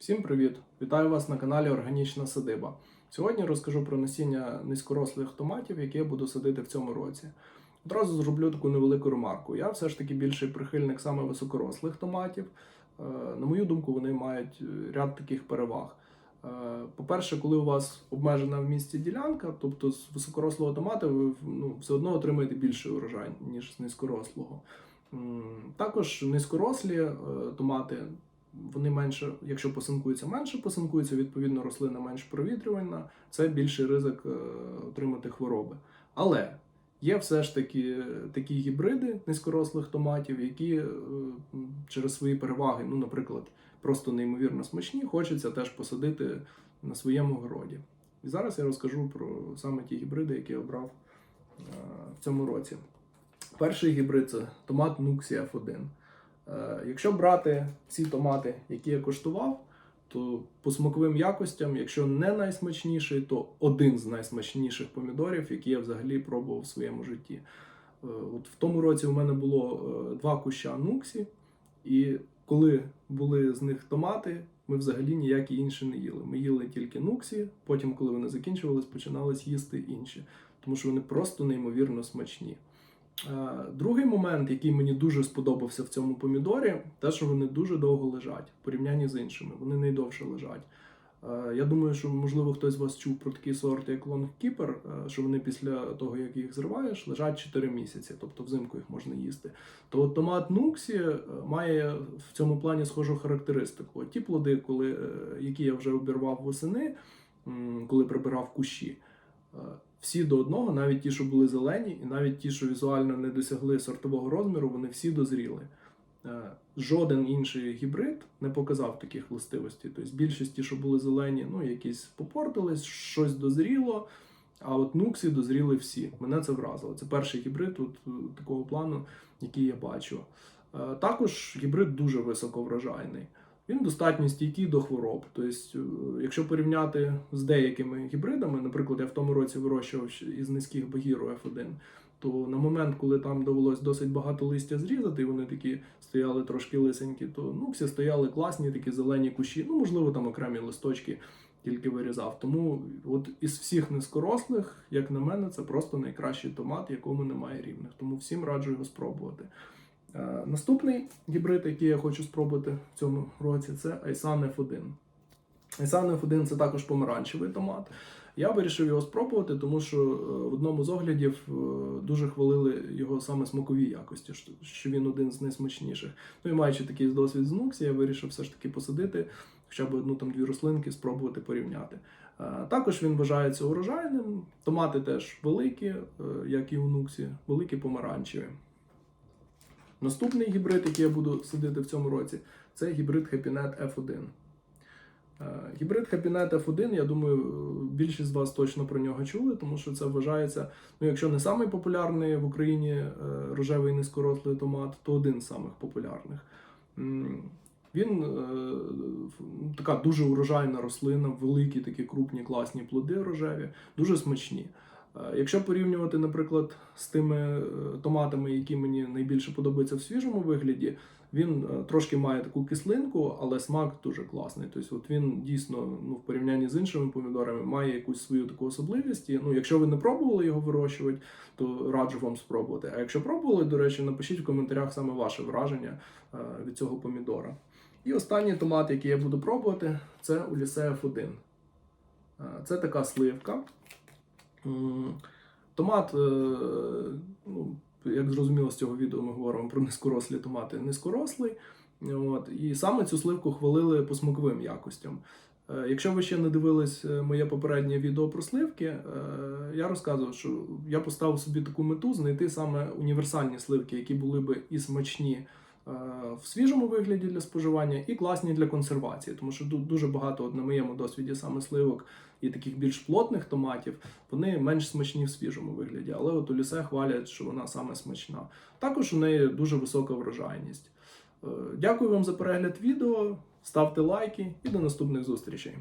Всім привіт! Вітаю вас на каналі Органічна Садиба. Сьогодні розкажу про насіння низькорослих томатів, які я буду садити в цьому році. Одразу зроблю таку невелику ремарку. Я все ж таки більший прихильник саме високорослих томатів. Е, На мою думку, вони мають е, ряд таких переваг. Е, По-перше, коли у вас обмежена в місті ділянка, тобто з високорослого томата ви ну, все одно отримаєте більший урожай, ніж з низькорослого. Також низькорослі томати вони менше, якщо посинкуються, менше посинкуються, відповідно, рослина менш провітрювана, це більший ризик е, отримати хвороби. Але є все ж таки такі гібриди низькорослих томатів, які е, через свої переваги, ну, наприклад, просто неймовірно смачні, хочеться теж посадити на своєму городі. І зараз я розкажу про саме ті гібриди, які я обрав е, в цьому році. Перший гібрид це томат Nuxi F1. Е, Якщо брати ці томати, які я коштував, то по смаковим якостям, якщо не найсмачніший, то один з найсмачніших помідорів, які я взагалі пробував в своєму житті. Е, От в тому році у мене було е, два куща нуксі, і коли були з них томати, ми взагалі ніякі інші не їли. Ми їли тільки нуксі, потім, коли вони закінчувались, починались їсти інші, тому що вони просто неймовірно смачні. Е, Другий момент, який мені дуже сподобався в цьому помідорі, те, що вони дуже довго лежать в порівнянні з іншими. Вони найдовше лежать. Е, Я думаю, що можливо хтось з вас чув про такий сорт, як Long Keeper, е, що вони після того, як їх зриваєш, лежать 4 місяці, тобто взимку їх можна їсти. То томат Нуксі має в цьому плані схожу характеристику. Ті плоди, коли, які я вже обірвав восени, коли прибирав кущі. Всі до одного, навіть ті, що були зелені, і навіть ті, що візуально не досягли сортового розміру, вони всі дозріли. Е, Жоден інший гібрид не показав таких властивостей. Тобто більшість ті, що були зелені, ну якісь попортились, щось дозріло. А от нуксі дозріли всі. Мене це вразило. Це перший гібрид от, е, такого плану, який я бачу. Е, Також гібрид дуже високоврожайний. Він достатньо стійкий до хвороб. Тобто, е, якщо порівняти з деякими гібридами, наприклад, я в тому році вирощував із низьких багіру F1, то на момент, коли там довелось досить багато листя зрізати, і вони такі стояли трошки лисенькі, то нуксі стояли класні, такі зелені кущі. Ну, можливо, там окремі листочки тільки вирізав. Тому от із всіх низькорослих, як на мене, це просто найкращий томат, якому немає рівних. Тому всім раджу його спробувати. Е, Наступний гібрид, який я хочу спробувати в цьому році, це Айсан F1. Айсан F1 це також помаранчевий томат. Я вирішив його спробувати, тому що е, в одному з оглядів е, дуже хвалили його саме смакові якості, що- він один з найсмачніших. Ну і маючи такий досвід з Нуксі, я вирішив все ж таки посадити хоча б одну там дві рослинки, спробувати порівняти. Також він вважається урожайним. Томати теж великі, як і у Нуксі, великі помаранчеві. Наступний гібрид, який я буду садити в цьому році, це гібрид HappyNet F1. Е, Гібрид HappyNet F1, я думаю, більшість з вас точно про нього чули, тому що це вважається, ну якщо не самий популярний в Україні е, рожевий низькорослий томат, то один з самих популярних. Він е, така дуже урожайна рослина, великі такі крупні класні плоди рожеві, дуже смачні. Е, Якщо порівнювати, наприклад, з тими е, томатами, які мені найбільше подобаються в свіжому вигляді, він е, трошки має таку кислинку, але смак дуже класний. Тобто, от він дійсно ну, в порівнянні з іншими помідорами має якусь свою таку особливість. І, ну, якщо ви не пробували його вирощувати, то раджу вам спробувати. А якщо пробували, до речі, напишіть в коментарях саме ваше враження від цього помідора. І останній томат, який я буду пробувати, це Ulysses F1. Е, Це така сливка. Томат, е, ну, як зрозуміло з цього відео, ми говоримо про низькорослі томати. Низькорослий. От, і саме цю сливку хвалили по смаковим якостям. Е, Якщо ви ще не дивились е, моє попереднє відео про сливки, я розказував, що я поставив собі таку мету знайти саме універсальні сливки, які були би і смачні в свіжому вигляді для споживання, і класні для консервації. Тому що дуже багато, от на моєму досвіді, саме сливок і таких більш плотних томатів, вони менш смачні в свіжому вигляді. Але от у лісе хвалять, що вона саме смачна. Також у неї дуже висока врожайність. Е, Дякую вам за перегляд відео. Ставте лайки і до наступних зустрічей.